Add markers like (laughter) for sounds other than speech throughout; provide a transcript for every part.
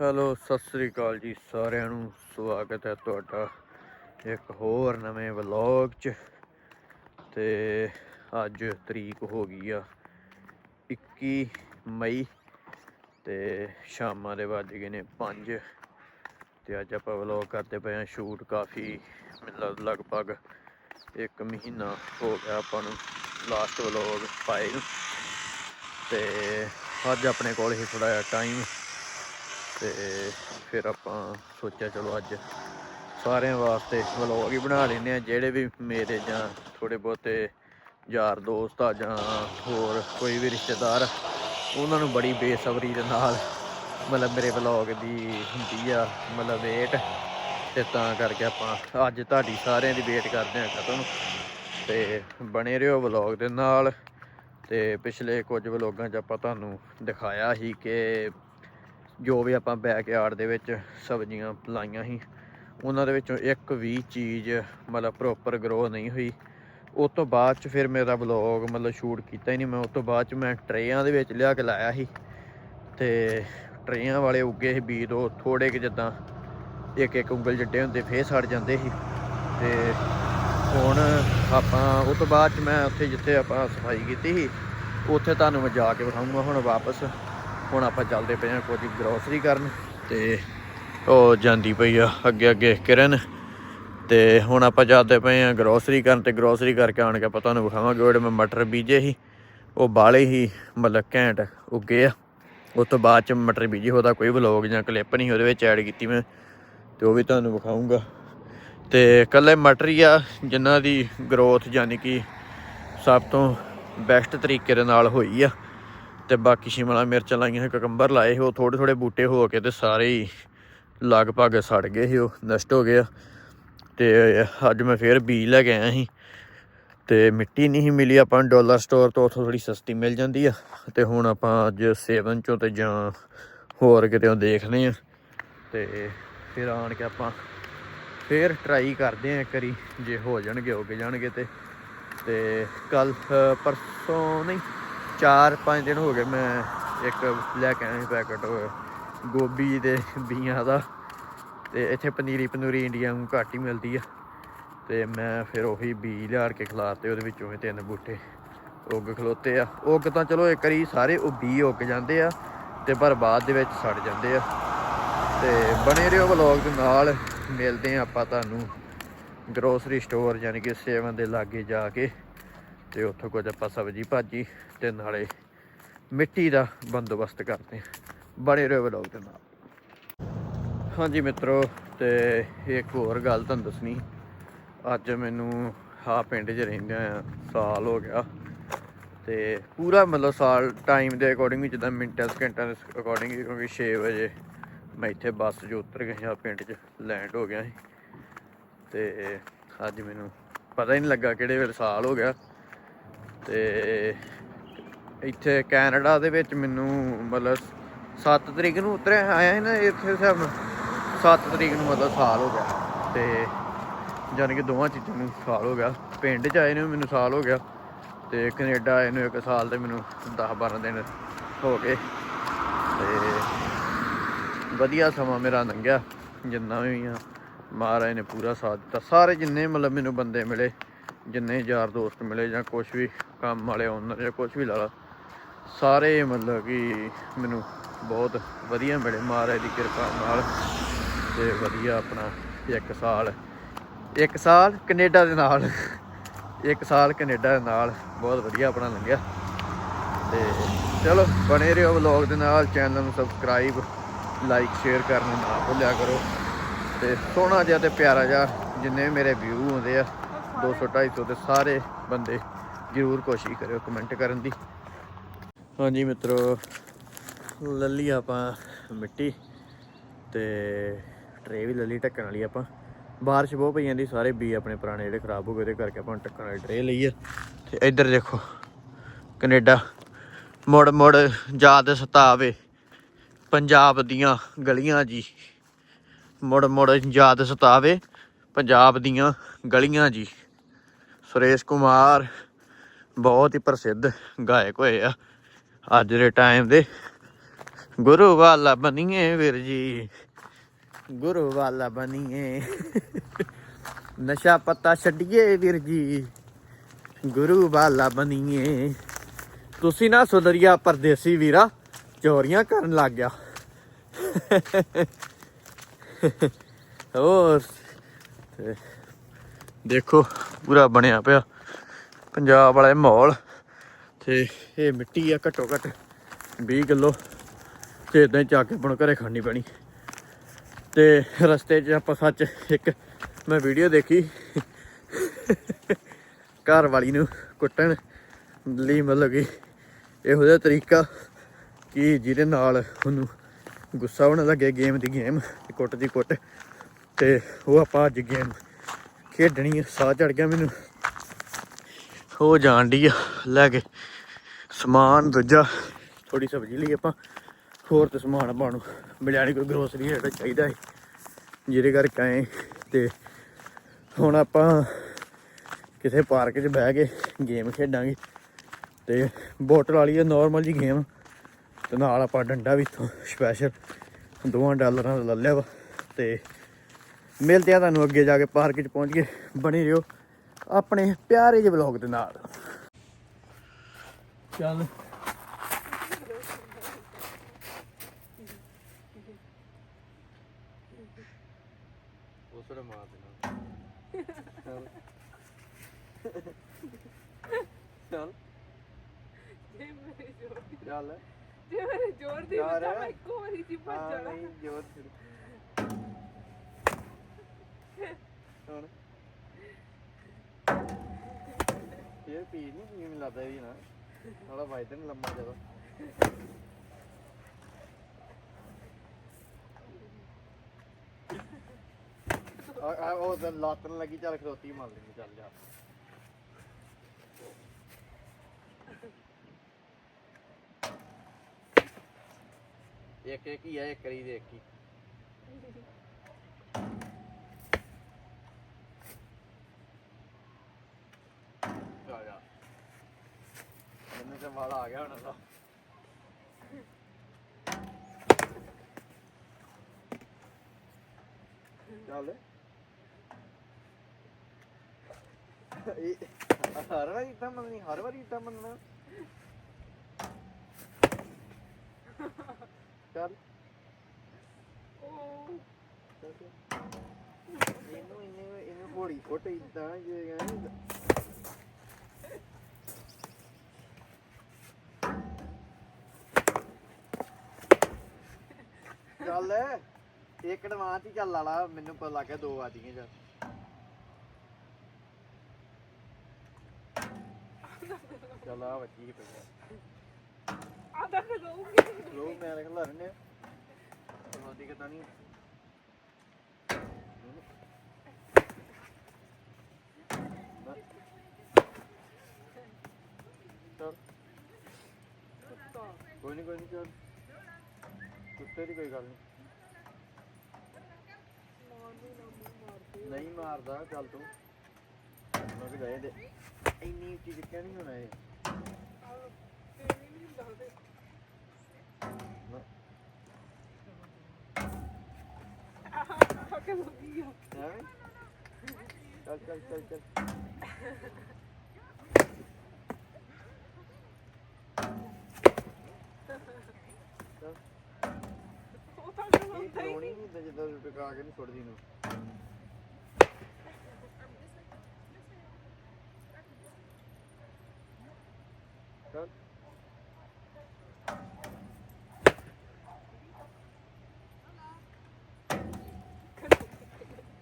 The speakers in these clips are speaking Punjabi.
ਹੈਲੋ, ਸਤਿ ਸ੍ਰੀ ਅਕਾਲ ਜੀ ਸਾਰਿਆਂ ਨੂੰ। ਸਵਾਗਤ ਹੈ ਤੁਹਾਡਾ ਇੱਕ ਹੋਰ ਨਵੇਂ ਵਲੌਗ 'ਚ। ਤੇ ਅੱਜ ਤਰੀਕ ਹੋ ਗਈ ਆ 21 ਮਈ ਤੇ ਸ਼ਾਮਾਂ ਦੇ ਵੱਜ ਗਏ ਨੇ 5 ਤੇ ਅੱਜ ਆਪਾਂ ਵਲੌਗ ਕਰਦੇ ਪਏ ਆ ਸ਼ੂਟ ਕਾਫੀ ਮਤਲਬ ਲਗਭਗ ਇੱਕ ਮਹੀਨਾ ਹੋ ਗਿਆ ਆਪਾਂ ਨੂੰ ਲਾਸਟ ਵਲੌਗ ਪਾਏ ਨੂੰ। ਤੇ ਅੱਜ ਆਪਣੇ ਕੋਲ ਹੀ ਥੋੜਾ ਜਿਹਾ ਟਾਈਮ ਤੇ ਫਿਰ ਆਪਾਂ ਸੋਚਿਆ ਚਲੋ ਅੱਜ ਸਾਰਿਆਂ ਵਾਸਤੇ ਵਲੌਗ ਹੀ ਬਣਾ ਲੈਂਦੇ ਆ ਜਿਹੜੇ ਵੀ ਮੇਰੇ ਜਾਂ ਥੋੜੇ ਬਹੁਤੇ ਯਾਰ ਦੋਸਤ ਆ ਜਾਂ ਹੋਰ ਕੋਈ ਵੀ ਰਿਸ਼ਤੇਦਾਰ, ਉਹਨਾਂ ਨੂੰ ਬੜੀ ਬੇਸਬਰੀ ਦੇ ਨਾਲ ਮਤਲਬ ਮੇਰੇ ਵਲੌਗ ਦੀ ਹੁੰਦੀ ਆ, ਮਤਲਬ ਵੇਟ ਤੇ ਤਾਂ ਕਰਕੇ ਆਪਾਂ ਅੱਜ ਤੁਹਾਡੀ ਸਾਰਿਆਂ ਦੀ ਵੇਟ ਕਰਦੇ ਆ ਖਤਮ ਤੇ ਬਣੇ ਰਹੋ ਵਲੌਗ ਦੇ ਨਾਲ ਤੇ ਪਿਛਲੇ ਕੁਝ ਵਲੋਗਾਂ 'ਚ ਆਪਾਂ ਤੁਹਾਨੂੰ ਦਿਖਾਇਆ ਸੀ ਕਿ ਜੋ ਵੀ ਆਪਾਂ ਬੈਕਯਾਰਡ ਦੇ ਵਿੱਚ ਸਬਜ਼ੀਆਂ ਲਾਈਆਂ ਸੀ, ਉਹਨਾਂ ਦੇ ਵਿੱਚੋਂ ਇੱਕ ਵੀ ਚੀਜ਼ ਮਤਲਬ ਪ੍ਰੋਪਰ ਗਰੋ ਨਹੀਂ ਹੋਈ। ਉਸ ਤੋਂ ਬਾਅਦ ਚ ਫਿਰ ਮੇਰਾ ਵਲੌਗ ਮਤਲਬ ਸ਼ੂਟ ਕੀਤਾ ਹੀ ਨਹੀਂ ਮੈਂ, ਉਸ ਤੋਂ ਬਾਅਦ ਚ ਮੈਂ ਟਰੇਆਂ ਦੇ ਵਿੱਚ ਲਿਆ ਕੇ ਲਾਇਆ ਸੀ। ਤੇ ਟਰੇਆਂ ਵਾਲੇ ਉੱਗੇ ਸੀ ਬੀਜ, ਉਹ ਥੋੜੇ ਕਿ ਜਿੱਦਾਂ ਇੱਕ ਇੱਕ ਉਂਗਲ ਜੱਡੇ ਹੁੰਦੇ ਫੇਰ ਸੜ ਜਾਂਦੇ ਸੀ। ਤੇ ਹੁਣ ਆਪਾਂ, ਉਸ ਤੋਂ ਬਾਅਦ ਚ ਮੈਂ ਉੱਥੇ ਜਿੱਥੇ ਆਪਾਂ ਸਫ਼ਾਈ ਕੀਤੀ ਸੀ, ਉੱਥੇ ਤੁਹਾਨੂੰ ਮੈਂ ਜਾ ਕੇ ਵਿਖਾਊਂਗਾ ਹੁਣ ਵਾਪਸ। ਹੁਣ ਆਪਾਂ ਚੱਲਦੇ ਪਏ ਹਾਂ ਕੁਝ ਗਰੋਸਰੀ ਕਰਨ ਤੇ ਉਹ ਜਾਂਦੀ ਪਈ ਆ ਅੱਗੇ ਅੱਗੇ ਕਿਰਨ ਤੇ ਹੁਣ ਆਪਾਂ ਜਾਂਦੇ ਪਏ ਆ ਗਰੋਸਰੀ ਕਰਨ ਤੇ ਗਰੋਸਰੀ ਕਰਕੇ ਆਣ ਕੇ ਆਪਾਂ ਤੁਹਾਨੂੰ ਵਿਖਾਵਾਂਗੇ। ਉਹ ਜਿਹੜੇ ਮੈਂ ਮਟਰ ਬੀਜੇ ਸੀ, ਉਹ ਬਾਲੇ ਹੀ ਮਤਲਬ ਘੈਂਟ ਉੱਗੇ ਆ। ਉਸ ਤੋਂ ਬਾਅਦ ਚ ਮਟਰ ਬੀਜੇ, ਉਹਦਾ ਕੋਈ ਵਲੌਗ ਜਾਂ ਕਲਿੱਪ ਨਹੀਂ ਉਹਦੇ ਵਿੱਚ ਐਡ ਕੀਤੀ ਮੈਂ, ਤੇ ਉਹ ਵੀ ਤੁਹਾਨੂੰ ਵਿਖਾਊਂਗਾ। ਤੇ ਕੱਲੇ ਮਟਰ ਹੀ ਆ, ਜਿਨ੍ਹਾਂ ਦੀ ਗਰੋਥ ਯਾਨੀ ਕਿ ਸਭ ਤੋਂ ਬੈਸਟ ਤਰੀਕੇ ਦੇ ਨਾਲ ਹੋਈ ਆ। ਤੇ ਬਾਕੀ ਸ਼ਿਮਲਾ ਮਿਰਚਾਂ ਲਾਈਆਂ ਸੀ, ਕਕੰਬਰ ਲਾਏ ਸੀ, ਉਹ ਥੋੜੇ ਥੋੜੇ ਬੂਟੇ ਹੋ ਕੇ ਤੇ ਸਾਰੇ ਹੀ ਲਗਭਗ ਸੜ ਗਏ ਸੀ, ਉਹ ਨਸ਼ਟ ਹੋ ਗਏ ਆ। ਤੇ ਅੱਜ ਮੈਂ ਫੇਰ ਬੀਜ ਲੈ ਕੇ ਆਇਆ ਸੀ। ਤੇ ਮਿੱਟੀ ਨਹੀਂ ਸੀ ਮਿਲੀ, ਆਪਾਂ ਨੂੰ ਡਾਲਰ ਸਟੋਰ ਤੋਂ ਉੱਥੋਂ ਥੋੜੀ ਸਸਤੀ ਮਿਲ ਜਾਂਦੀ ਆ। ਤੇ ਹੁਣ ਆਪਾਂ ਅੱਜ ਸੇਵਨ ਚੋਂ ਤੇ ਜਾਂ ਹੋਰ ਕਿਤੇ ਦੇਖਦੇ ਆ। ਤੇ ਫਿਰ ਆਣ ਕੇ ਆਪਾਂ ਫੇਰ ਟਰਾਈ ਕਰਦੇ ਆ ਇੱਕ ਵਾਰੀ, ਜੇ ਹੋ ਜਾਣਗੇ, ਉੱਗ ਜਾਣਗੇ ਤੇ। ਤੇ ਕੱਲ ਪਰਸੋਂ ਨਹੀਂ 4-5 ਦਿਨ ਹੋ ਗਏ ਮੈਂ ਇੱਕ ਲੈ ਕੇ ਆਇਆ ਸੀ ਪੈਕਟ ਗੋਭੀ ਦੇ ਬੀਆਂ ਦਾ। ਤੇ ਇੱਥੇ ਪਨੀਰੀ ਪਨੂਰੀ ਇੰਡੀਆ ਨੂੰ ਘੱਟ ਹੀ ਮਿਲਦੀ ਆ। ਤੇ ਮੈਂ ਫਿਰ ਉਹੀ ਬੀ ਲਿਆੜ ਕੇ ਖਿਲਾਤੇ ਉਹਦੇ ਵਿੱਚੋਂ ਇਹ ਤਿੰਨ ਬੂਟੇ ਉੱਗ ਖਲੋਤੇ ਆ। ਉੱਗ ਤਾਂ ਚਲੋ ਇੱਕ ਵਾਰੀ ਸਾਰੇ ਉਹ ਬੀ ਉੱਗ ਜਾਂਦੇ ਆ ਤੇ ਪਰ ਬਾਅਦ ਦੇ ਵਿੱਚ ਸੜ ਜਾਂਦੇ ਆ। ਤੇ ਬਣੇ ਰਹੋ ਵਲੌਗ ਦੇ ਨਾਲ, ਮਿਲਦੇ ਆ ਆਪਾਂ ਤੁਹਾਨੂੰ ਗਰੋਸਰੀ ਸਟੋਰ ਯਾਨੀ ਕਿ ਸੇਵਨ ਦੇ ਲਾਗੇ ਜਾ ਕੇ। ਤੇ ਉੱਥੋਂ ਕੁਝ ਆਪਾਂ ਸਬਜ਼ੀ ਭਾਜੀ ਤੇ ਨਾਲੇ ਮਿੱਟੀ ਦਾ ਬੰਦੋਬਸਤ ਕਰਦੇ ਹਾਂ। ਬਣੇ ਰਹੋ ਵਲੌਗ ਦੇ ਨਾਲ। ਹਾਂਜੀ ਮਿੱਤਰੋ, ਤੇ ਇੱਕ ਹੋਰ ਗੱਲ ਤੁਹਾਨੂੰ ਦੱਸਣੀ। ਅੱਜ ਮੈਨੂੰ ਆ ਪਿੰਡ 'ਚ ਰਹਿੰਦਿਆਂ ਆ, ਸਾਲ ਹੋ ਗਿਆ। ਤੇ ਪੂਰਾ ਮਤਲਬ ਸਾਲ ਟਾਈਮ ਦੇ ਅਕੋਰਡਿੰਗ ਵੀ ਜਿੱਦਾਂ ਮਿੰਟਾਂ, ਸਕਿੰਟਾਂ ਦੇ ਅਕੋਰਡਿੰਗ ਕਿਉਂਕਿ 6 ਵਜੇ ਮੈਂ ਇੱਥੇ ਬੱਸ 'ਚ ਉਤਰ ਗਿਆ ਪਿੰਡ 'ਚ ਲੈਂਡ ਹੋ ਗਿਆ ਸੀ। ਤੇ ਅੱਜ ਮੈਨੂੰ ਪਤਾ ਹੀ ਨਹੀਂ ਲੱਗਾ ਕਿਹੜੇ ਵੇਲੇ ਸਾਲ ਹੋ ਗਿਆ। ਤੇ ਇੱਥੇ ਕੈਨੇਡਾ ਦੇ ਵਿੱਚ ਮੈਨੂੰ ਮਤਲਬ 7 ਤਰੀਕ ਨੂੰ ਉਤਰਿਆ ਆਇਆ ਸੀ ਨਾ ਇੱਥੇ ਹਿਸਾਬ ਨਾਲ 7 ਤਰੀਕ ਨੂੰ ਮਤਲਬ ਸਾਲ ਹੋ ਗਿਆ ਤੇ ਜਾਨ ਕਿ ਦੋਵਾਂ ਚੀਜ਼ਾਂ ਨੂੰ ਸਾਲ ਹੋ ਗਿਆ। ਪਿੰਡ 'ਚ ਆਏ ਨੂੰ ਮੈਨੂੰ ਸਾਲ ਹੋ ਗਿਆ ਤੇ ਕੈਨੇਡਾ ਆਏ ਨੂੰ ਇੱਕ ਸਾਲ ਤੇ ਮੈਨੂੰ 10 12 ਦਿਨ ਹੋ ਗਏ ਤੇ ਵਧੀਆ ਸਮਾਂ ਮੇਰਾ ਲੰਘਿਆ। ਜਿੰਨਾ ਵੀ ਆ, ਮਹਾਰਾਜ ਨੇ ਪੂਰਾ ਸਾਥ ਦਿੱਤਾ। ਸਾਰੇ ਜਿੰਨੇ ਮਤਲਬ ਮੈਨੂੰ ਬੰਦੇ ਮਿਲੇ ਜਿੰਨੇ ਯਾਰ ਦੋਸਤ ਮਿਲੇ ਜਾਂ ਕੁਝ ਵੀ ਕੰਮ ਵਾਲੇ ਓਨਰ ਜਾਂ ਕੁਝ ਵੀ ਲਾ ਲਾ, ਸਾਰੇ ਮਤਲਬ ਕਿ ਮੈਨੂੰ ਬਹੁਤ ਵਧੀਆ ਮਿਲੇ ਮਹਾਰਾਜ ਦੀ ਕਿਰਪਾ ਨਾਲ ਤੇ ਵਧੀਆ ਆਪਣਾ ਇੱਕ ਸਾਲ ਇੱਕ ਸਾਲ ਕੈਨੇਡਾ ਦੇ ਨਾਲ, ਇੱਕ ਸਾਲ ਕੈਨੇਡਾ ਦੇ ਨਾਲ ਬਹੁਤ ਵਧੀਆ ਆਪਣਾ ਲੰਘਿਆ। ਤੇ ਚਲੋ ਬਣੇ ਰਹੋ ਵਲੌਗ ਦੇ ਨਾਲ ਚੈਨਲ ਨੂੰ ਸਬਸਕ੍ਰਾਈਬ ਲਾਈਕ ਸ਼ੇਅਰ ਕਰਨਾ ਨਾ ਭੁੱਲਿਆ ਕਰੋ। ਤੇ ਸੋਹਣਾ ਜਿਹਾ ਤੇ ਪਿਆਰਾ ਜਿਹਾ ਜਿੰਨੇ ਵੀ ਮੇਰੇ ਵਿਊ ਆਉਂਦੇ ਆ 200 250 ਤੇ ਸਾਰੇ ਬੰਦੇ ਜ਼ਰੂਰ ਕੋਸ਼ਿਸ਼ ਕਰਿਓ ਕਮੈਂਟ ਕਰਨ ਦੀ। ਹਾਂਜੀ ਮਿੱਤਰੋ ਲੱਲੀ ਆਪਾਂ ਮਿੱਟੀ ਤੇ ਟਰੇ ਵੀ ਲੱਲੀ ਢੱਕਣ ਵਾਲੀ ਆਪਾਂ। ਬਾਰਿਸ਼ ਬਹੁਤ ਪਈ ਜਾਂਦੀ, ਸਾਰੇ ਬੀ ਆਪਣੇ ਪੁਰਾਣੇ ਜਿਹੜੇ ਖਰਾਬ ਹੋ ਗਏ, ਉਹਦੇ ਕਰਕੇ ਆਪਾਂ ਢੱਕਣ ਵਾਲੀ ਟਰੇ ਲਈ ਆ ਤੇ ਇੱਧਰ ਦੇਖੋ, ਕੈਨੇਡਾ ਮੁੜ ਮੁੜ ਯਾਦ ਸਤਾਵੇ। ਪੰਜਾਬ ਦੀਆਂ ਗਲੀਆਂ ਜੀ। ਮੁੜ ਮੁੜ ਯਾਦ ਸਤਾਵੇ, ਪੰਜਾਬ ਦੀਆਂ ਗਲੀਆਂ ਜੀ। ਸੁਰੇਸ਼ ਕੁਮਾਰ ਬਹੁਤ ਹੀ ਪ੍ਰਸਿੱਧ ਗਾਇਕ ਹੋਏ ਆ। ਅੱਜ ਦੇ ਟਾਈਮ ਦੇ ਗੁਰੂ ਵਾਲਾ ਬਣੀਏ ਵੀਰ ਜੀ। ਗੁਰੂ ਵਾਲਾ ਬਣੀਏ। ਨਸ਼ਾ ਪਤਾ ਛੱਡੀਏ ਵੀਰ ਜੀ। ਗੁਰੂ ਵਾਲਾ ਬਣੀਏ। ਤੁਸੀਂ ਨਾ ਸੁਧਰੀਆ ਪਰਦੇਸੀ ਵੀਰਾ, ਚੋਰੀਆਂ ਕਰਨ ਲੱਗ ਗਿਆ। ਹੋਰ। ਦੇਖੋ। ਪੂਰਾ ਬਣਿਆ ਪਿਆ। ਪੰਜਾਬ ਵਾਲੇ ਮਾਹੌਲ। ਤੇ ਇਹ ਮਿੱਟੀ ਆ ਘੱਟੋ ਘੱਟ 20 ਕਿਲੋ। ਤੇ ਇਦਾਂ ਹੀ ਚੱਕ ਕੇ ਆਪਣ ਘਰੇ ਖਾਣੀ ਪੈਣੀ। ਤੇ ਰਸਤੇ 'ਚ ਆਪਾਂ ਸੱਚ ਇੱਕ ਮੈਂ ਵੀਡੀਓ ਦੇਖੀ। ਘਰ ਵਾਲੀ ਨੂੰ ਕੁੱਟਣ ਲਈ ਮਤਲਬ ਕਿ ਇਹੋ ਜਿਹਾ ਤਰੀਕਾ ਕਿ ਜਿਹਦੇ ਨਾਲ ਉਹਨੂੰ ਗੁੱਸਾ ਹੋਣ ਲੱਗੇ ਗੇਮ ਦੀ ਗੇਮ ਕੁੱਟ ਦੀ ਕੁੱਟ। ਤੇ ਉਹ ਆਪਾਂ ਅੱਜ ਗੇਮ ਖੇਡਣੀ ਆ। ਸਾਹ ਚੜ ਗਿਆ ਮੈਨੂੰ। ਹੋ ਜਾਣ ਡਈ ਆ, ਲੈ ਕੇ ਸਮਾਨ ਦੂਜਾ ਥੋੜੀ ਸਬਜ਼ੀ ਲਈ ਆਪਾਂ, ਹੋਰ ਤੇ ਸਮਾਨ ਆਪਾਂ ਨੂੰ ਮਿਲਿਆ ਨੀ, ਕੋਈ ਗਰੋਸਰੀ ਜਿਹੜਾ ਚਾਹੀਦਾ ਹੈ ਜਿਹਦੇ ਕਰਕੇ ਆਏ ਤੇ ਹੁਣ ਆਪਾਂ ਕਿਸੇ ਪਾਰਕ 'ਚ ਬਹਿ ਕੇ ਗੇਮ ਖੇਡਾਂਗੇ। ਤੇ ਬੋਟਲ ਵਾਲੀ ਹੈ ਨਾਰਮਲ ਜੀ ਗੇਮ ਤੇ ਨਾਲ ਆਪਾਂ ਡੰਡਾ ਵੀ ਇੱਥੋਂ ਸਪੈਸ਼ਲ ਦੋਵਾਂ ਡਾਲਰਾਂ ਦਾ ਲੈ ਲਿਆ ਵਾ। ਤੇ ਮਿਲਦੇ ਆ ਤੁਹਾਨੂੰ ਅੱਗੇ ਜਾ ਕੇ ਪਾਰਕ 'ਚ ਪਹੁੰਚ ਕੇ। ਬਣੇ ਰਹੋ ਆਪਣੇ ਪਿਆਰੇ ਜਿਹੇ ਵਲੌਗ ਦੇ ਨਾਲ। ਚੱਲ। ਉਸੜਾ ਮਾਰ ਦੇਣਾ ਚੱਲ ਜੇ ਮੇਰੇ ਜ਼ੋਰ ਦੀ ਚੱਲ। ਜੇ ਮੇਰੇ ਜ਼ੋਰ ਦੀ ਯਾਰ। ਤਾਂ ਮੈਂ ਇੱਕੋ ਵਾਰੀ ਹੀ ਭੱਜ ਜਾਣਾ। ਨਹੀਂ ਜੋਰ ਹੁਣ? ਇਹ ਪੀ ਨਹੀਂ, ਪੀ ਮੈਨੂੰ ਲੱਗਦਾ ਵੀ ਨਾ। ਥੋੜਾ ਵਾਇਦਨ ਲੰਮਾ ਜ਼ਿਆਦਾ। ਆ ਆ, ਉਹ ਤਾਂ ਲੱਤ ਨੂੰ ਲੱਗੀ, ਚੱਲ ਖਰੋਤੀ ਮਾਰ ਲੈਂਦੀ ਚੱਲ ਜਾ। ਇੱਕ ਇੱਕ ਹੀ ਆ, ਇੱਕ ਕਰੀ ਦੇ ਇੱਕ ਹੀ ਆ ਜਾ ਤਾਂ ਵਾਲਾ ਆ ਗਿਆ ਹੁਣ ਤਾਂ ਚੱਲ। ਇਹ ਹਰ ਵਾਰੀ ਇਦਾਂ ਮੰਨਣੀ ਹਰ ਵਾਰੀ ਇਦਾਂ ਮੰਨਣਾ। ਚੱਲ। ਇਹਨੂੰ ਇਹਨੂੰ ਇਹਨੂੰ ਘੋੜੀ ਫੁੱਟ ਇਦਾਂ ਜੇ ਚੱਲ। ਇੱਕ ਐਡਵਾਂਸ ਹੀ ਚੱਲ ਲਾਲਾ ਮੈਨੂੰ ਪਤਾ ਲੱਗ ਗਿਆ ਦੋ ਆ ਜੀਆਂ ਚੱਲ। ਚੱਲ ਆ ਬੱਚੀ ਪਈ ਆਦਾ ਕਰੂੰਗੀ ਲੋ ਮੈਂ ਰਖ ਲਾ ਰਨੇ ਰੋਦੀ ਕਿਤਾ ਨਹੀਂ ਕੋਈ ਨਹੀਂ ਕੋਈ ਨਹੀਂ ਚੱਲ। ਕੁੱਤੇ ਦੀ ਕੋਈ ਗੱਲ ਨਹੀਂ ਨਹੀਂ ਮਾਰਦਾ ਚੱਲ ਤੂੰ। ਕਿ ਗਏ ਦੇ। ਇੰਨੀ ਉੱਚੀ ਕਿੱਥੇ ਨਹੀਂ ਹੋਣਾ ਇਹ। ਲੱਗੀ ਐਵੇਂ? ਚੱਲ ਚੱਲ ਚੱਲ ਚੱਲ। ਚੱਲ। ਉਹ ਤਾਂ ਇਹ ਹੀ ਖਲੋਣੀ ਨਹੀਂ। ਹੁੰਦਾ ਜਦੋਂ ਟਿਕਾ ਕੇ ਨਹੀਂ ਛੁੱਟਦੀ ਨੂੰ ਚੱਲ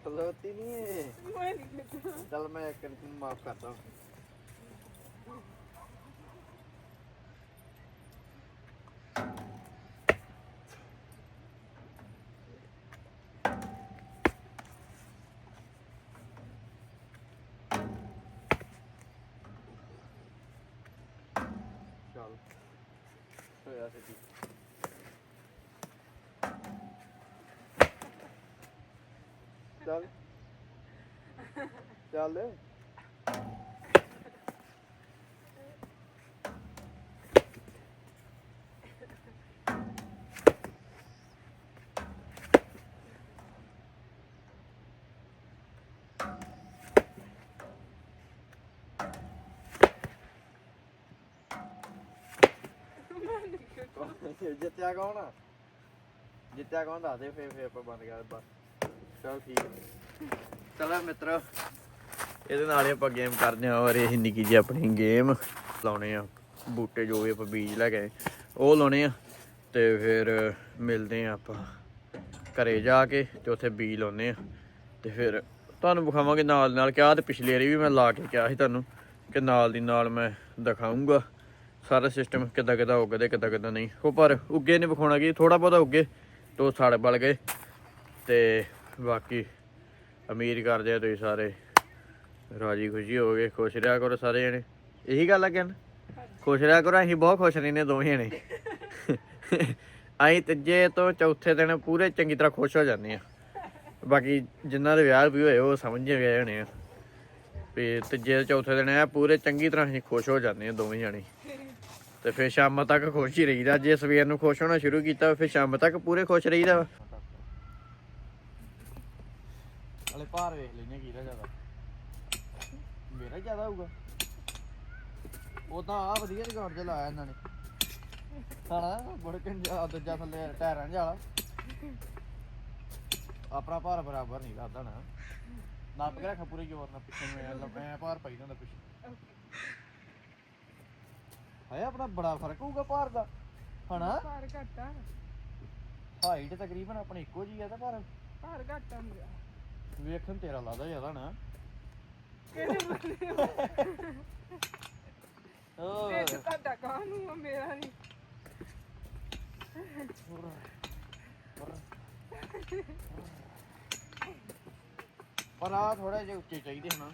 ਖਲੋਤੀ ਨਹੀਂ ਹੈ ਮੈਂ ਨਹੀਂ ਕਿਹਾ ਚੱਲ ਚੱਲ। ਜਿੱਤਿਆ ਕੌਣ ਆ? ਜਿੱਤਿਆ ਕੌਣ ਦੱਸ ਦੇ, ਫੇਰ ਫੇਰ ਆਪਾਂ ਬੰਦ ਕਰ ਬਸ। ਚਲ ਠੀਕ। ਚਲੋ ਮਿੱਤਰੋ। ਇਹਦੇ ਨਾਲ ਹੀ ਆਪਾਂ ਗੇਮ ਕਰਦੇ ਹਾਂ, ਔਰ ਇਹ ਨਿੱਕੀ ਜਿਹੀ ਆਪਣੀ ਗੇਮ ਲਾਉਣੇ ਆ। ਬੂਟੇ ਜੋ ਵੀ ਆਪਾਂ ਬੀਜ ਲੈ ਗਏ ਉਹ ਲਾਉਣੇ ਆ। ਤੇ ਫਿਰ ਮਿਲਦੇ ਆ ਆਪਾਂ ਘਰੇ ਜਾ ਕੇ ਤੇ ਉੱਥੇ ਬੀਜ ਲਾਉਨੇ ਆ ਤੇ ਫਿਰ ਤੁਹਾਨੂੰ ਵਿਖਾਵਾਂਗੇ ਨਾਲ ਨਾਲ। ਕਿਹਾ ਤੇ ਪਿਛਲੀ ਵਾਰੀ ਵੀ ਮੈਂ ਲਾ ਕੇ ਕਿਹਾ ਸੀ ਤੁਹਾਨੂੰ ਕਿ ਨਾਲ ਦੀ ਨਾਲ ਮੈਂ ਦਿਖਾਉਂਗਾ ਸਾਰਾ ਸਿਸਟਮ ਕਿੱਦਾਂ ਕਿੱਦਾਂ ਉੱਗਦੇ ਕਿੱਦਾਂ ਕਿੱਦਾਂ ਨਹੀਂ। ਉਹ ਪਰ ਉੱਗੇ ਨਹੀਂ ਵਿਖਾਉਣਾ ਕਿ ਥੋੜਾ ਬਹੁਤਾ ਉੱਗੇ, ਤੋਂ ਸੜ ਬਲ ਗਏ। ਤੇ ਬਾਕੀ ਅਮੀਰ ਕਰਦੇ ਆ ਤੁਸੀਂ ਸਾਰੇ। ਰਾਜੀ ਖੁਸ਼ੀ ਹੋ ਗਏ, ਖੁਸ਼ ਰਿਹਾ ਕਰੋ ਸਾਰੇ ਜਣੇ। ਇਹੀ ਗੱਲ ਆ ਕਹਿਣ। ਖੁਸ਼ ਰਿਹਾ ਕਰੋ, ਅਸੀਂ ਬਹੁਤ ਖੁਸ਼ ਰਹਿੰਦੇ ਦੋਵੇਂ ਜਣੇ। ਅਸੀਂ ਤੀਜੇ ਤੋਂ ਚੌਥੇ ਦਿਨ ਪੂਰੇ ਚੰਗੀ ਤਰ੍ਹਾਂ ਖੁਸ਼ ਹੋ ਜਾਂਦੇ ਆ ਬਾਕੀ ਜਿਨ੍ਹਾਂ ਦੇ ਵਿਆਹ ਵੀ ਹੋਏ, ਉਹ ਸਮਝ ਗਏ ਹੋਣੇ ਆ। ਵੀ ਤੀਜੇ ਤੋਂ ਚੌਥੇ ਦਿਨ ਆ, ਪੂਰੇ ਚੰਗੀ ਤਰ੍ਹਾਂ ਅਸੀਂ ਖੁਸ਼ ਹੋ ਜਾਂਦੇ ਆ ਦੋਵੇਂ ਜਣੇ। ਤੇ ਫਿਰ ਸ਼ਾਮ ਤੱਕ ਖੁਸ਼ ਹੀ ਰਹੀਦਾ। ਜੇ ਸਵੇਰ ਨੂੰ ਖੁਸ਼ ਹੋਣਾ ਸ਼ੁਰੂ ਕੀਤਾ, ਫਿਰ ਸ਼ਾਮ ਤੱਕ ਪੂਰੇ ਖੁਸ਼ ਰਹੀਦਾ ਵਾ। ਹਲੇ ਭਾਰ ਵੇਖ ਲੈਨੇ ਕਿਹਦਾ ਜ਼ਿਆਦਾ। ਮੇਰਾ ਜ਼ਿਆਦਾ ਹੋਊਗਾ। ਉਦਾਂ ਆ ਵਧੀਆ ਰਿਕਾਰਡ ਜਿਹਾ ਲਾਇਆ ਇਹਨਾਂ ਨੇ। ਹਣਾ ਬੜ ਕੰਜਾ ਦੂਜਾ ਥੱਲੇ ਟਾਇਰਾਂ ਜਿਹਾ ਆਪਣਾ ਭਾਰ ਬਰਾਬਰ ਨਹੀਂ ਲੱਗਦਾ ਨਾ। ਨਾਪ ਕੇ ਰੱਖ ਪੂਰੇ ਜ਼ੋਰ ਨਾਲ ਪਿੱਛੇ ਨੂੰ ਐਂ ਲੱਭਿਆ ਭਾਰ ਪਈ ਜਾਂਦਾ ਪਿੱਛੇ। ਹੈ ਆਪਣਾ ਬੜਾ ਫ਼ਰਕ ਹੋਊਗਾ ਭਾਰ ਦਾ। ਹਣਾ ਭਾਰ ਘੱਟ ਹਾਈਟ ਤਕਰੀਬਨ ਆਪਣੀ ਇੱਕੋ ਜੀ ਆ ਤਾਂ ਪਰ ਭਾਰ ਘੱਟ ਮੇਰਾ ਵੇਖਣ ਤੇਰਾ ਲੱਗਦਾ ਜ਼ਿਆਦਾ ਨਾ। ਕਿਹੜੇ ਬੰਦੇ ਹੋਰ। ਇਹ ਤੁਹਾਡਾ ਕਾਹਨੂੰ ਆ ਮੇਰਾ ਨਹੀਂ ਪਰ ਆ ਥੋੜਾ ਜਿਹਾ ਉੱਚੇ ਚਾਹੀਦੇ ਹਨਾ।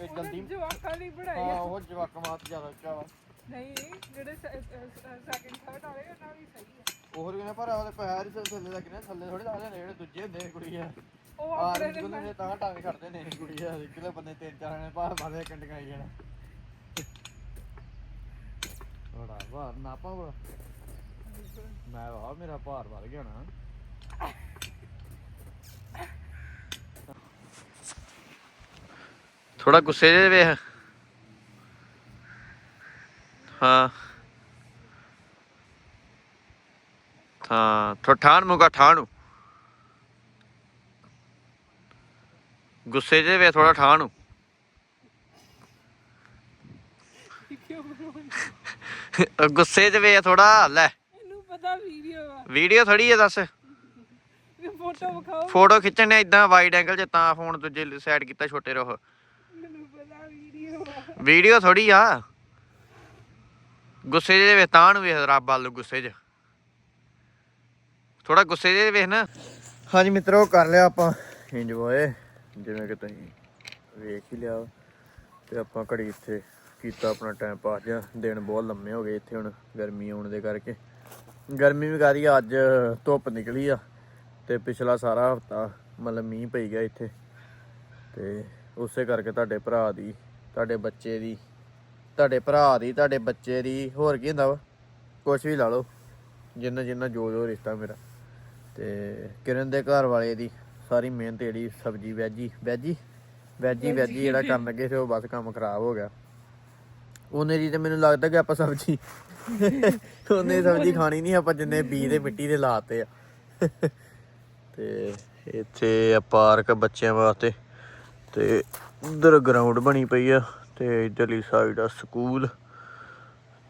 ਇਹ ਜਲਦੀ ਜਵਾਕਾਂ ਲਈ ਪੜਾਈ ਹਾਂ ਆ। ਉਹ ਜਵਾਕ ਮਾਤ ਜ਼ਿਆਦਾ ਉੱਚਾ ਵਾ। ਨਹੀਂ ਜਿਹੜੇ ਸੈਕਿੰਡ ਥਰਡ ਵਾਲੇ ਉਹਨਾਂ ਲਈ ਸਹੀ ਆ। ਉਹ ਕਹਿੰਦੇ ਪਰ ਉਹਦੇ ਪੈਰ ਹੀ ਥੱਲੇ ਲੱਗ ਨੇ ਥੱਲੇ ਥੋੜੇ ਲੱਗਦੇ ਨੇ ਜਿਹੜੇ ਦੂਜੇ ਹੁੰਦੇ ਕੁੜੀਆਂ। ਉਹ ਆ ਆਪਣੇ ਰਿੰਗੂ ਨੇ ਤਾਂ ਟਾਂਗ ਖੜਦੇ ਨੇ ਕੁੜੀਆਂ ਕਿਲੇ ਬੰਦੇ ਤਿੰਨ ਚਾਰ ਨੇ ਭਾਰ ਮਾਰੇ ਕੰਡੀਆਂ ਆਈ ਜਾਣਾ। ਬੜਾ ਭਾਰ ਨਾ ਪਾਵਾ ਮੈਂ ਵਾ ਮੇਰਾ ਭਾਰ ਵੱਧ ਗਿਆ ਨਾ। ਥੋੜਾ ਗੁੱਸੇ ਜੇ ਵੇਖ। ਹਾਂ। ਹਾਂ ਥੋ ਠਾਣ ਮੁਗਾ ਠਾਣੂ ਗੁੱਸੇ ਜੇ ਵੇ ਥੋੜਾ ਠਾਣੂ ਕਿਉਂ ਬਣਾਉਂਦੇ? ਗੁੱਸੇ ਚ ਵੇ ਥੋੜਾ ਲੈ। ਇਹਨੂੰ ਪਤਾ ਵੀਡੀਓ ਆ। ਵੀਡੀਓ ਥੋੜੀ ਹੈ ਦੱਸ। ਫੋਟੋ ਵਿਖਾਓ। ਫੋਟੋ ਖਿੱਚਣ ਨੇ ਇਦਾਂ ਵਾਈਡ ਐਂਗਲ 'ਚ ਤਾਂ ਫੋਨ ਦੂਜੇ ਸਾਈਡ ਕੀਤਾ ਛੋਟੇ ਰਹੋ। ਮੈਨੂੰ ਪਤਾ ਵੀਡੀਓ ਆ। ਵੀਡੀਓ ਥੋੜੀ ਆ। ਗੁੱਸੇ ਜੇ ਵੇ ਤਾਂ ਨੂੰ ਵੇਖ ਰੱਬ ਵੱਲ ਨੂੰ ਗੁੱਸੇ 'ਚ। ਥੋੜਾ ਗੁੱਸੇ ਜੇ ਵੇਖ ਨਾ। ਹਾਂਜੀ ਮਿੱਤਰੋ ਕਰ ਲਿਆ ਆਪਾਂ। ਇੰਜੋਏ ਜਿਵੇਂ ਕਿ ਤੁਸੀਂ ਵੇਖ ਹੀ ਲਿਆ ਤੇ ਆਪਾਂ ਘੜੀ ਇੱਥੇ ਕੀਤਾ ਆਪਣਾ ਟਾਈਮ ਪਾਸ ਜਾਂ ਦਿਨ ਬਹੁਤ ਲੰਮੇ ਹੋ ਗਏ ਇੱਥੇ ਹੁਣ ਗਰਮੀ ਆਉਣ ਦੇ ਕਰਕੇ। ਗਰਮੀ ਵੀ ਕਾਰੀ ਅੱਜ ਧੁੱਪ ਨਿਕਲੀ ਆ ਤੇ ਪਿਛਲਾ ਸਾਰਾ ਹਫਤਾ ਮਤਲਬ ਮੀਂਹ ਪਈ ਗਿਆ ਇੱਥੇ। ਤੇ ਉਸੇ ਕਰਕੇ ਤੁਹਾਡੇ ਭਰਾ ਦੀ, ਤੁਹਾਡੇ ਬੱਚੇ ਦੀ, ਤੁਹਾਡੇ ਭਰਾ ਦੀ, ਤੁਹਾਡੇ ਬੱਚੇ ਦੀ, ਹੋਰ ਕੀ ਹੁੰਦਾ ਵਾ? ਕੁਛ ਵੀ ਲਾ ਲਓ। ਜਿੰਨਾ ਜਿੰਨਾ ਜੋ ਜੋ ਰਿਸ਼ਤਾ ਮੇਰਾ। ਤੇ ਕਿਰਨ ਦੇ ਘਰ ਵਾਲੇ ਦੀ ਸਾਰੀ ਮਿਹਨਤ ਜਿਹੜੀ ਸਬਜੀ ਵੈਜੀ ਵੈਜੀ ਵੈਜੀ ਵੈਜੀ ਜਿਹੜਾ ਕਰਨ ਲੱਗੇ ਸੀ ਉਹ ਬਸ ਕੰਮ ਖਰਾਬ ਹੋ ਗਿਆ। ਉਹਨੇ ਜੀ ਤੇ ਮੈਨੂੰ ਲੱਗਦਾ ਕਿ ਆਪਾਂ ਸਬਜੀ (laughs) ਉਹਨੇ ਸਬਜੀ ਖਾਣੀ ਨਹੀਂ ਆਪਾਂ ਜਿੰਨੇ ਬੀ ਦੇ ਮਿੱਟੀ ਦੇ ਲਾਤੇ ਆ। (laughs) ਤੇ ਇੱਥੇ ਆ ਪਾਰਕ ਬੱਚਿਆਂ ਵਾਸਤੇ ਤੇ ਉਧਰ ਗਰਾਊਂਡ ਬਣੀ ਪਈ ਆ ਤੇ ਇਧਰਲੀ ਸਾਈਡ ਆ ਸਕੂਲ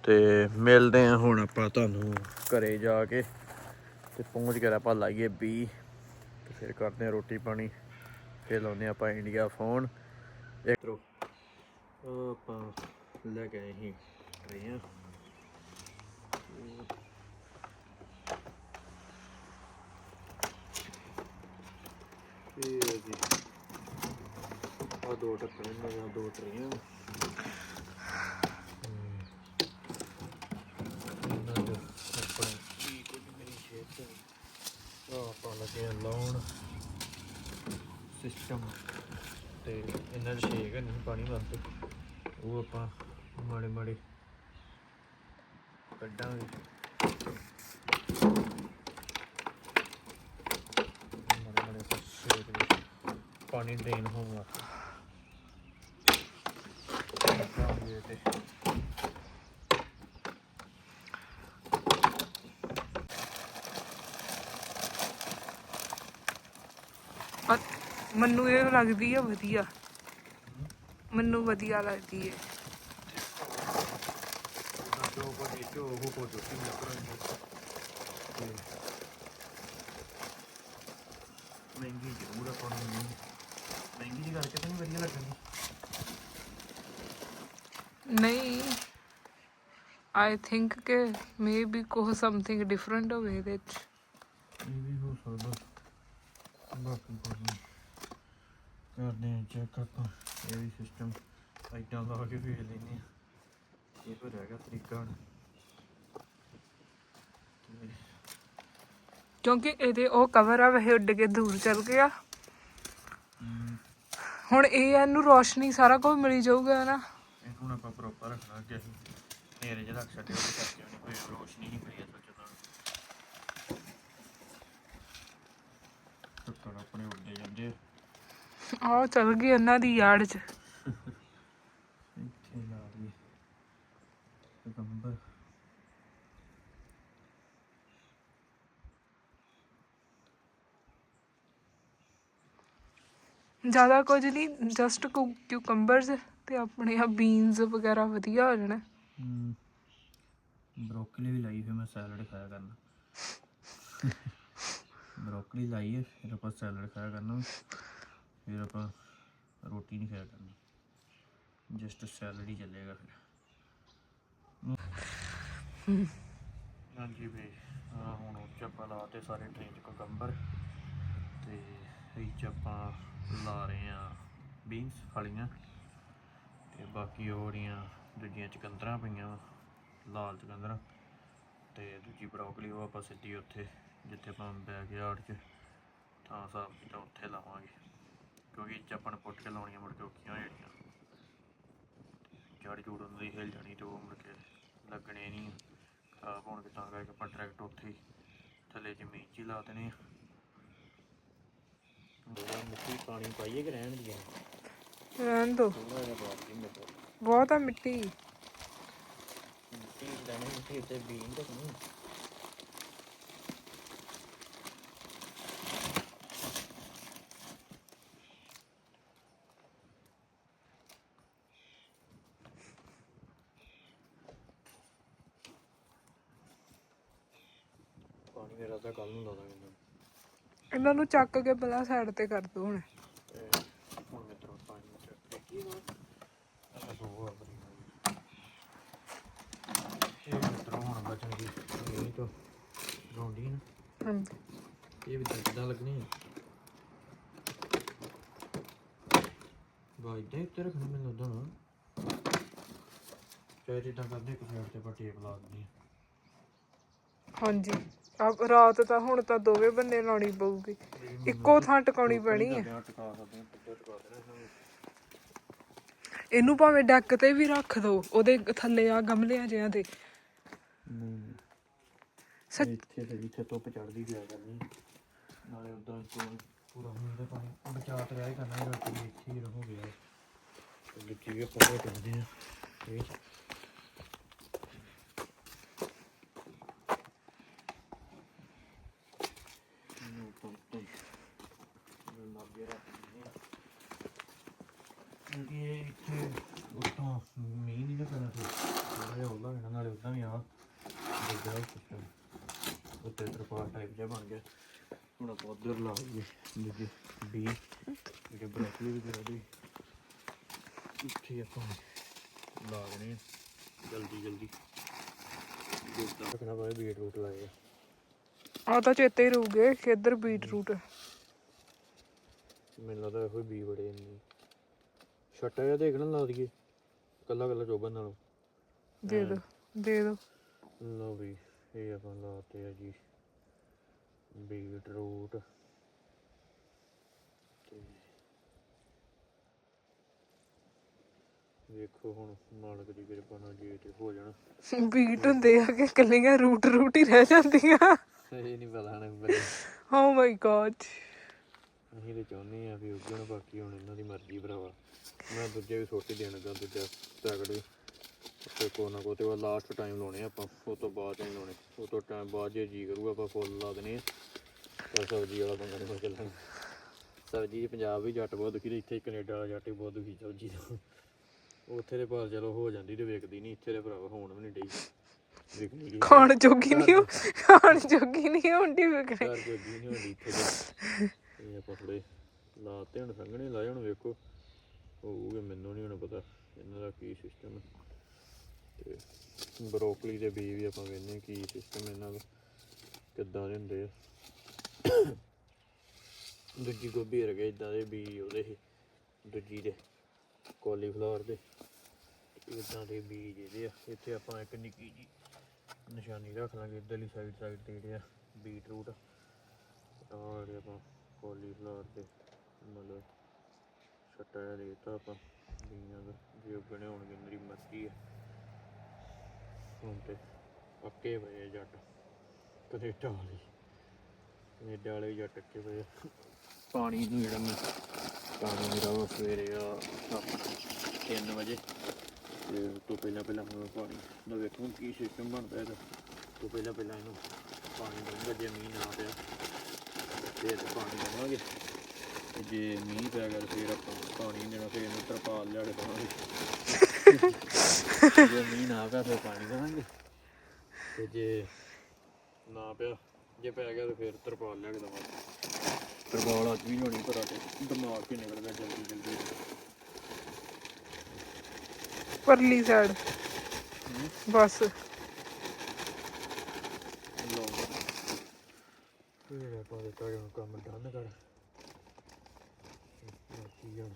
ਤੇ ਮਿਲਦੇ ਆ ਹੁਣ ਆਪਾਂ ਤੁਹਾਨੂੰ ਘਰੇ ਜਾ ਕੇ ਤੇ ਪਹੁੰਚ ਕੇ ਆਪਾਂ ਲਾਈਏ ਬੀ। ਤੇ ਫਿਰ ਕਰਦੇ ਆ ਰੋਟੀ ਪਾਣੀ, ਫਿਰ ਲਾਉਂਦੇ ਆ ਆਪਾਂ ਇੰਡੀਆ ਫੋਨ। ਇੱਕ ਰੋ ਆਪਾਂ ਲੈ ਕੇ ਆਏ ਸੀ ਟਰੇਆਂ ਇਹ ਜੀ। ਆ ਦੋ ਟੱਕਰੇ ਨੇ, ਦੋ ਟਰੇਆਂ ਇਹਨਾਂ ਦੇ ਆਪਣੇ ਕੀ ਕੁਝ ਮੇਰੀ ਸ਼ੇਪ ਆ ਆਪਾਂ ਲੱਗੇ ਆ ਲਾਉਣ। ਸਿਸਟਮ ਤੇ ਇਹਨਾਂ ਦੇ ਛੇਕ ਨਹੀਂ ਪਾਣੀ ਵਾਸਤੇ। ਉਹ ਆਪਾਂ ਮਾੜੇ ਮਾੜੇ ਕੱਢਾਂਗੇ। ਮਾੜੇ ਮਾੜੇ ਛੇਕ ਪਾਣੀ ਡਰੇਨ ਹੋਣ ਵਾਸਤੇ ਤੇ ਪਰ ਮੈਨੂੰ ਇਹ ਲੱਗਦੀ ਆ ਵਧੀਆ। ਮੈਨੂੰ ਵਧੀਆ ਲੱਗਦੀ ਹੈ ਜੋ ਕੋ ਨੀਚੋ ਉਹ ਕੋ ਜੋਤੀ ਨਿਕਲਣਗੇ ਤੇ ਮਹਿੰਗੀ ਜ਼ਰੂਰ ਆ ਪਰ ਮੈਨੂੰ ਮਹਿੰਗੀ ਦੀ ਕਰਕੇ ਤਾਂ ਨਹੀਂ ਵਧੀਆ ਲੱਗਣੀ। ਨਹੀਂ ਆਈ ਥਿੰਕ ਕਿ ਮੇਬੀ ਕੋ ਸਮਥਿੰਗ ਡਿਫਰੈਂਟ ਹੋਵੇ ਇਹਦੇ ਚ। ਇਹ ਵੀ ਹੋ ਸਕਦਾ। ਬਾਕੀ ਨਹੀਂ ਕਰਦੇ ਹਾਂ ਚੈੱਕ ਆਪਾਂ। ਇਹ ਵੀ ਸਿਸਟਮ ਆਈਟਾਂ ਲਾ ਕੇ ਵੇਖ ਲੈਂਦੇ ਹਾਂ। ਇਹ ਪਰ ਹੈਗਾ ਤਰੀਕਾ ਕਿਉਂਕਿ ਇਹਦੇ ਉਹ ਕਵਰ ਆ ਵਹਿ ਉੱਡ ਕੇ ਦੂਰ ਚਲ ਗਿਆ ਹੁਣ ਇਹ ਇਹਨੂੰ ਰੋਸ਼ਨੀ ਸਾਰਾ ਕੁਝ ਮਿਲੀ ਜਾਊਗਾ ਨਾ। ਇਹ ਹੁਣ ਆਪਾਂ ਪ੍ਰੋਪਰ ਰੱਖਣਾ ਕਿ ਅਸੀਂ ਹਨੇਰੇ 'ਚ ਰੱਖ ਛੱਡਿਆ ਉਹਦੇ ਕਰਕੇ ਉਹਨੇ ਕੋਈ ਰੋਸ਼ਨੀ ਨਹੀਂ ਪਈ ਅਸਲ 'ਚ ਟੁੱਟਣ ਆਪਣੇ ਉੱਡੇ ਜਾਂਦੇ ਆ। ਆਹ ਚਲ ਗਈ ਇਹਨਾਂ ਦੀ ਯਾਰਡ ਚ। ਇੱਥੇ ਲਾ ਜ਼ਿਆਦਾ ਕੁਝ ਨਹੀਂ ਜਸਟ ਕਿਊਕੰਬਰਸ ਤੇ ਆਪਣੇ ਆ ਬੀਨਸ ਵਗੈਰਾ ਵਧੀਆ ਹੋ ਜਾਣਾ। ਬਰੋਕਲੀ ਵੀ ਲਾਈ ਫਿਰ ਮੈਂ ਸੈਲਡ ਖਾਇਆ ਕਰਨਾ। (laughs) ਬਰੋਕਲੀ ਲਾਈ ਹੈ ਫਿਰ ਆਪਾਂ ਸੈਲਡ ਖਾਇਆ ਕਰਨਾ। ਫਿਰ ਆਪਾਂ ਰੋਟੀ ਨਹੀਂ ਖਾਇਆ ਕਰਨੀ ਜਸਟ ਸੈਲਡ ਹੀ ਚੱਲੇਗਾ ਫਿਰ। ਹਾਂਜੀ ਵੀ ਹੁਣ ਉਹ 'ਚ ਆਪਾਂ ਲਾਤੇ ਸਾਰੇ ਟ੍ਰੇਨ 'ਚ ਕੋਕੰਬਰ ਤੇ ਇਹ 'ਚ ਆਪਾਂ ਲਾ ਰਹੇ ਆ ਬੀਨਸ ਫਲੀਆਂ ਤੇ ਬਾਕੀ ਉਹ ਜਿਹੜੀਆਂ ਦੂਜੀਆਂ ਚਕੰਦਰਾਂ ਪਈਆਂ ਲਾਲ ਚਕੰਦਰਾਂ ਤੇ ਦੂਜੀ ਬਰੋਕਲੀ ਉਹ ਆਪਾਂ ਸਿੱਧੀ ਉੱਥੇ ਜਿੱਥੇ ਆਪਾਂ ਬੈਕਯਾਰਡ 'ਚ ਥਾਂ ਸਾਫ਼ ਕੀਤਾ ਉੱਥੇ ਲਾਵਾਂਗੇ। ਕਿਉਂਕਿ ਇਹ 'ਚ ਆਪਾਂ ਨੂੰ ਪੁੱਟ ਕੇ ਲਾਉਣੀਆਂ ਮੁੜ ਕੇ ਔਖੀਆਂ ਹੋ ਜਾਣੀਆਂ। ਜੜ ਜੂੜ ਉਹਨਾਂ ਦੀ ਹਿਲ ਜਾਣੀ ਤੇ ਉਹ ਮੁੜ ਕੇ ਲੱਗਣੇ ਨਹੀਂ। ਖਰਾਬ ਹੋਣਗੇ ਤਾਂ ਕਰਕੇ ਆਪਾਂ ਡਾਇਰੈਕਟ ਉੱਥੇ ਹੀ ਥੱਲੇ ਜ਼ਮੀਨ 'ਚ ਹੀ ਲਾ ਦੇਣੇ ਆ। ਮਿੱਟੀ ਪਾਣੀ ਪਾਈਏ ਕਿ ਰਹਿਣ ਦੀ ਰਹਿਣ ਦੋ। ਬਹੁਤ ਆ ਮਿੱਟੀ। ਮਿੱਟੀ ਲੈਣੀ ਮਿੱਟੀ ਤੇ ਬੀਨ ਤਾਂ ਨਹੀਂ ਮੇਰਾ ਤਾਂ ਕੱਲ ਨੂੰ ਲਾ ਦਾਂਗੇ ਇਹਨਾਂ ਨੂੰ। ਇਹਨਾਂ ਨੂੰ ਚੱਕ ਕੇ ਪਹਿਲਾਂ ਸਾਈਡ ਤੇ ਕਰ ਦੋ ਹੁਣ। ਤੇ ਹੁਣ ਮਿੱਤਰੋ ਪਾਣੀ ਚ ਕੀ। ਹੋ ਆ ਦੋ ਆਪਣੀ ਇਹ ਮਿੱਤਰੋ ਹੁਣ ਬਚਣਗੇ। ਇਹ ਤੋਂ ਰੌਂਡੀ ਨਾ। ਹਾਂਜੀ। ਇਹ ਵੀ ਤਾਂ ਲੱਗਣੀ ਹੈ ਬਾਈ ਦੇ ਉੱਤੇ ਰੱਖਣੀ ਮੈਨੂੰ ਲੱਗਦਾ ਨਾ ਚਾਹੇ ਜਿੱਦਾਂ ਕਰਦੇ ਇੱਕ ਸਾਈਡ ਤੇ ਆਪਾਂ ਟੇਪ ਲਾ ਦਿੰਦੇ ਹਾਂਜੀ। ਆ ਰਾਤ ਤਾਂ ਹੁਣ ਤਾਂ ਦੋਵੇਂ ਬੰਨੇ ਲਾਉਣੀ ਪਊਗੀ। ਇੱਕੋ ਥਾਂ ਟਿਕਾਉਣੀ ਪੈਣੀ ਹੈ ਹਾਂ ਟਿਕਾ ਸਕਦੇ ਹਾਂ ਪੁੱਟੇ ਟਿਕਾ ਦੇਣਾ ਇਹਨਾਂ ਭਾਵੇਂ ਡੈਕ ਤੇ ਵੀ ਰੱਖ ਦੋ ਉਹਦੇ ਥੱਲੇ ਆ ਗਮਲਿਆਂ ਤੇ ਨੂੰ ਨਹੀਂ ਸੱਚ ਇੱਥੇ ਤੇ ਜਿੱਥੇ ਧੁੱਪ ਚੜਦੀ ਪਿਆ ਕਰਨੀ। ਨਾਲੇ ਉਦਾਂ ਪੂਰਾ ਮੀਂਹ ਦਾ ਪਾਣੀ ਬਚਾ ਤੇ ਰਹਿ ਕਰਨਾ ਵੀ ਇੱਥੇ ਹੀ ਰਹੋ ਗਿਆ ਤੇ ਵਿੱਚੀ ਵੀ ਆਪਾਂ ਕਰਦੇ ਆ। ਇਹ ਨੂੰ ਪੰਪੇ ਨੂੰ ਲੱਗੇ ਰੱਖਦੇ ਆ ਕਿਉਂਕਿ ਇਹ ਇੱਥੇ ਉੱਤੋਂ ਮੀਂਹ ਨਹੀਂ ਨਾ ਪੈਣਾ ਫਿਰ ਥੋੜਾ ਜਿਹਾ ਹੋਲਾ ਹੋਣਾ ਨਾਲੇ ਉਦਾਂ ਵੀ ਆ। ਦੂਜਾ ਸਿਸਟਮ ਉੱਤੇ ਤਰਪਾਲ ਟਾਈਪ ਜਿਹਾ ਬਣ ਗਿਆ। ਹੁਣ ਆਪਾਂ ਉੱਧਰ ਲਾ ਲਈਏ ਦੂਜੇ ਬੀ ਜਿਹੜੇ ਬਰੋਕਲੀ ਵੀ ਕਰਾ ਦੇ ਇੱਥੇ ਆਪਾਂ ਲਾ ਦੇਣੇ ਆ ਜਲਦੀ ਜਲਦੀ। ਜਿੱਦਾਂ ਰੱਖਣਾ ਪਵੇ ਬੀਟ ਰੂਟ ਲਾਏ ਆ। ਤਾਂ ਚੇਤੇ ਹੀ ਰਹੂਗੇ ਕਿ ਇੱਧਰ ਬੀਟਰੂਟ ਮੈਨੂੰ ਲੱਗਦਾ ਇਹੋ ਬੀ ਬੜੇ ਇੰਨੇ ਛੱਟਾ ਜਿਹਾ ਦੇਖਣਾ ਲਾ ਦਈਏ ਕੱਲਾ ਕੱਲਾ ਚੋਬਨ ਨਾਲੋਂ। ਦੇ ਦੋ ਦੇ ਦੋ। ਲਓ ਵੀ ਇਹ ਆਪਾਂ ਲਾਤੇ ਆ ਜੀ। Beetroot. ਤੇ ਵੇਖੋ ਹੁਣ ਮਾਲਕ ਦੀ ਕਿਰਪਾ ਨਾਲ ਜੇ ਤੇ ਹੋ ਜਾਣਾ। ਬੀਟ ਹੁੰਦੇ ਆ ਕਿ ਕੱਲੀਆਂ ਰੂਟ ਰੂਟ ਹੀ ਰਹਿ ਜਾਂਦੀਆਂ। ਇਹ ਨਹੀਂ ਪਤਾ ਬਰੇ ਓ ਮਾਈ ਗॉड ਅਸੀਂ ਤੇ ਚਾਹੁੰਦੇ ਆ ਵੀ ਉੱਗਣ ਬਾਕੀ ਹੁਣ ਇਹਨਾਂ ਦੀ ਮਰਜ਼ੀ ਭਰਾਵਾ। ਮੈਂ ਦੂਜੇ ਵੀ ਛੋਟੇ ਦੇਣ ਲੱਗਾ ਦੂਜਾ ਵੀ ਤੇ ਕੋ ਨਾ ਕੋ ਤੇ ਲਾਸਟ ਟਾਈਮ ਲਾਉਣੇ ਆਪਾਂ ਉਹ ਤੋਂ ਬਾਅਦ ਨਹੀਂ ਲਾਉਣੇ। ਉਹ ਤੋਂ ਟਾਈਮ ਬਾਅਦ ਜੇ ਜੀ ਕਰੂਗਾ ਆਪਾਂ ਫੁੱਲ ਲਾ ਦੇਣੇ ਆ। ਪਰ ਸਬਜ਼ੀ ਵਾਲਾ ਪੰਗਾ ਨਹੀਂ ਚੱਲਣਾ? ਸਬਜ਼ੀ ਪੰਜਾਬ ਵੀ ਜੱਟ ਬਹੁਤ ਦੁਖੀ ਤੇ ਇੱਥੇ ਕੈਨੇਡਾ ਵਾਲਾ ਜੱਟ ਵੀ ਬਹੁਤ ਦੁਖੀ ਸਬਜ਼ੀ ਤੋਂ ਉੱਥੇ ਦੇ ਭਾਲ ਚਲੋ ਹੋ ਜਾਂਦੀ ਤੇ ਵਿਕਦੀ ਨਹੀਂ ਇੱਥੇ ਦੇ ਭਰਾਵਾ ਹੋਣ ਵੀ ਨਹੀਂ ਡਈ। ਖਾਣ ਜੋਗੀ ਨਹੀਂ ਖਾਣ ਜੋਗੀ ਨਹੀਂ ਹੁੰਦੀ ਵਿਕਰੇ ਘਰ ਜੋਗੀ ਨਹੀਂ ਹੁੰਦੀ ਇੱਥੇ ਦੇ ਇਹ ਆਪਾਂ ਥੋੜੇ ਲਾਤੇ ਹੁਣ ਸੰਘਣੇ, ਲਾਏ ਹੁਣ ਵੇਖੋ। ਹੋਊਗੇ, ਮੈਨੂੰ ਨਹੀਂ ਹੁਣ ਪਤਾ ਇਹਨਾਂ ਦਾ ਕੀ ਸਿਸਟਮ ਹੈ ਤੇ ਬਰੋਕਲੀ ਦੇ ਬੀਜ ਵੀ ਆਪਾਂ ਵੇਖਨੇ ਕੀ ਸਿਸਟਮ ਇਹਨਾਂ ਦਾ, ਕਿੱਦਾਂ ਦੇ ਹੁੰਦੇ ਆ। ਦੂਜੀ ਗੋਭੀ ਵਰਗੇ ਇਦਾਂ ਦੇ ਬੀਜ ਉਹਦੇ ਸੀ ਦੂਜੀ ਦੇ ਕੋਲੀਫਲਾਵਰ ਦੇ। ਇਦਾਂ ਦੇ ਬੀਜ ਇਹਦੇ ਆ। ਇੱਥੇ ਆਪਾਂ ਇੱਕ ਨਿੱਕੀ ਜੀ ਨਿਸ਼ਾਨੀ ਰੱਖ ਲਾਂਗੇ, ਇੱਧਰਲੀ ਸਾਈਡ ਸਾਈਡ ਤੇ ਜਿਹੜੇ ਆ ਬੀਟਰੂਟ ਔਰ ਆਪਾਂ ਕੋਲੀਫਲਾਵਰ ਦੇ ਮਤਲਬ ਛੱਟਾ ਜਿਹਾ ਦੇਤਾ ਆਪਾਂ। ਬੀਆਂ ਦਾ ਜੇ ਉੱਗਣੇ ਹੋਣਗੇ, ਮੇਰੀ ਮਰਜ਼ੀ ਹੈ ਹੁਣ ਤੇ ਅੱਕੇ ਪਏ ਜੱਟ। ਕਨੇਡਾ ਵਾਲੇ। ਕਨੇਡਾ ਵਾਲੇ ਜੱਟ ਅੱਕੇ ਪਏ ਪਾਣੀ ਨੂੰ ਜਿਹੜਾ ਮੈਂ ਪਾਣੀ ਮੇਰਾ ਉਹ ਸਵੇਰੇ ਆ 3 ਵਜੇ। ਤੇ ਉਸ ਤੋਂ ਪਹਿਲਾਂ ਪਹਿਲਾਂ ਮੈਂ ਪਾਣੀ ਦਾ ਵੇਖੂੰ ਕੀ ਸਿਸਟਮ ਬਣਦਾ ਇਹਦਾ। ਤੋਂ ਪਹਿਲਾਂ ਪਹਿਲਾਂ ਇਹਨੂੰ ਪਾਣੀ ਦਊਂਗਾ ਜੇ ਮੀਂਹ ਨਾ ਪਿਆ। ਫਿਰ ਪਾਣੀ ਦੇਵਾਂਗੇ। ਤੇ ਜੇ ਮੀਂਹ ਪੈ ਗਿਆ ਤਾਂ ਫਿਰ ਆਪਾਂ ਪਾਣੀ ਨਹੀਂ ਦੇਣਾ ਫਿਰ ਇਹਨੂੰ ਤਰਪਾਲ ਲਿਆ ਕੇ ਦੇਵਾਂਗੇ। ਜੇ ਮੀਂਹ ਨਾ ਪਿਆ ਫਿਰ ਪਾਣੀ ਦੇਵਾਂਗੇ। ਤੇ ਜੇ ਨਾ ਪਿਆ ਜੇ ਪੈ ਗਿਆ ਤਾਂ ਫਿਰ ਤਰਪਾਲ ਲਿਆ ਕੇ ਦੇਵਾਂਗੇ। ਤਰਪਾਲ ਅੱਜ ਵੀ ਨਹੀਂ ਹੋਣੀ ਪਰ ਅੱਜ ਦਿਮਾਗ ਹੀ ਨਿਕਲ ਗਿਆ ਜਲਦੀ ਜਲਦੀ। ਪਰਲੀ ਸਾਈਡ ਬਸ ਲਓ ਫਿਰ ਆਪਾਂ ਦਿੱਤਾ ਹੁਣ ਕੰਮ ਡਨ ਕਰ ਬਾਕੀ ਹੁਣ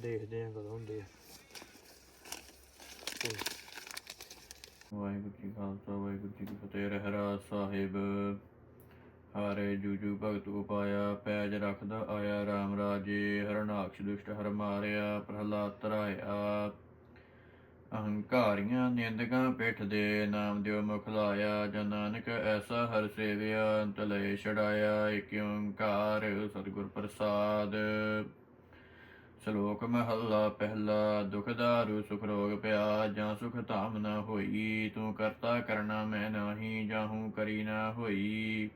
ਦੇਖਦੇ ਆਂ ਕਦੋਂ ਹੁੰਦੇ ਆ ਵਾਹਿਗੁਰੂ ਜੀ ਖਾਲਸਾ ਵਾਹਿਗੁਰੂ ਜੀ ਕੀ ਫਤਿਹ ਰਹਿਰਾਜ ਸਾਹਿਬ ਹਾਰੇ ਜੂਜੂ ਭਗਤ ਉਪਾਇਆ ਪੈਜ ਰੱਖਦਾ ਆਇਆ RAM ਰਾਜੇ ਹਰਨਾਕਸ਼ ਦੁਸ਼ਟ ਹਰ ਮਾਰਿਆ ਪ੍ਰਹਲਾਦ ਤਰਾਇਆ ਅਹੰਕਾਰੀਆਂ ਨਿੰਦਕਾਂ ਪਿੱਠ ਦੇ ਨਾਮ ਦਿਓ ਮੁਖ ਲਾਇਆ, ਜਨ ਨਾਨਕ ਐਸਾ ਹਰ ਸੇਵਿਆ ਅੰਤ ਲੈ ਛੜਾਇਆ ਏਕ ਓੰਕਾਰ ਸਤਿਗੁਰ ਪ੍ਰਸਾਦ। ਸ਼ਲੋਕ ਮਹੱਲਾ ਪਹਿਲਾ, ਦੁਖ ਦਾਰੂ, ਸੁਖ ਰੋਗ ਪਿਆ ਜਾਂ ਸੁਖ ਧਾਮ ਨਾ ਹੋਈ, ਤੂੰ ਕਰਤਾ ਕਰਨਾ ਮੈਂ ਨਾਹੀ ਜਾਹੂ ਕਰੀ ਨਾ ਹੋਈ।